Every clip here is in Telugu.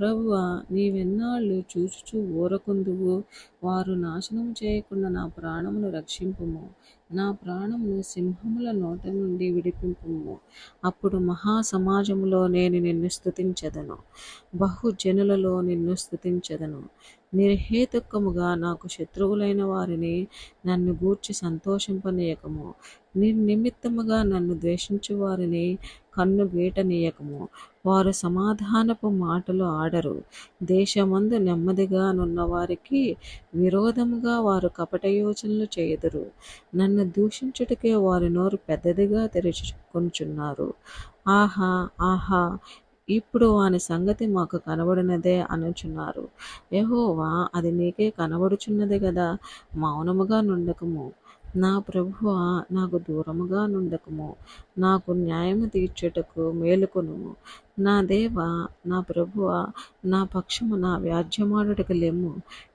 ప్రభువా నీవెన్నాళ్ళు చూచుచూ ఊరకుందువు. వారు నాశనం చేయకుండా నా ప్రాణమును రక్షింపుము. నా ప్రాణమును సింహముల నోట నుండి విడిపింపుము. అప్పుడు మహాసమాజములో నేను నిన్ను స్థుతించదను బహుజనులలో నిన్ను స్థుతించదను నిర్హేతుకముగా నాకు శత్రువులైన వారిని నన్ను గూర్చి సంతోషింపనీయకము. నిర్నిమిత్తముగా నన్ను ద్వేషించు వారిని కన్ను గీటనీయకము వారు సమాధానపు మాటలు ఆడరు. దేశమందు నెమ్మదిగా నున్న వారికి విరోధముగా వారు కపట యోచనలు చేయుదురు. నన్ను దూషించుటకే వారి నోరు పెద్దదిగా తెరుచుకొనుచున్నారు. ఆహా ఆహా ఇప్పుడు వాని సంగతి మాకు కనబడినదే అనుచున్నారు. యెహోవా అది నీకే కనబడుచున్నది కదా మౌనముగా నుండకము. నా ప్రభువ నాకు దూరముగా నుండకము. నాకు న్యాయము తీర్చుటకు మేలుకొను నా దేవా నా ప్రభువ నా పక్షమున వ్యాజ్యమాడుటకు లేము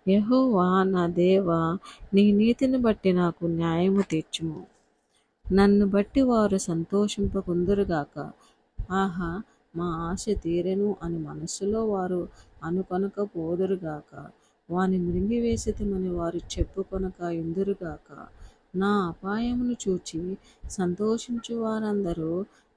యహోవా నా దేవా నీ నీతిని బట్టి నాకు న్యాయము తీర్చుము. నన్ను బట్టి వారు సంతోషింపకుందురుగాక ఆహా మా ఆశ తీరెను అని మనస్సులో వారు అనుకొనకపోదురుగాక వాని మృంగివేసితమని వారు చెప్పుకొనక ఇందురుగాక నా అపాయమును చూచి సంతోషించు వారందరూ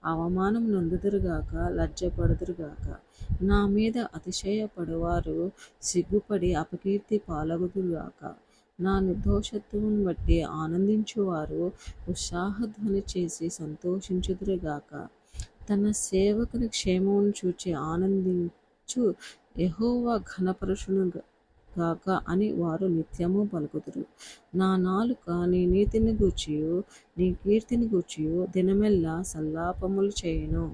అవమానం నొందుదురుగాక లజ్జపడుదురుగాక. నా మీద అతిశయపడువారు సిగ్గుపడి అపకీర్తి పాలగుదురుగాక. నా నిర్దోషత్వం బట్టి ఆనందించువారు ఉత్సాహధ్వని చేసి సంతోషించుదురుగాక. తన సేవకుని క్షేమమును చూచి ఆనందించు యహోవా ఘనపరుషును గాక అని వారు నిత్యము పలుకుదురు. నా నాలుక నీ నీతిని గూర్చియు నీ కీర్తిని గూర్చియు దినమెల్లా సల్లాపములు చేయను.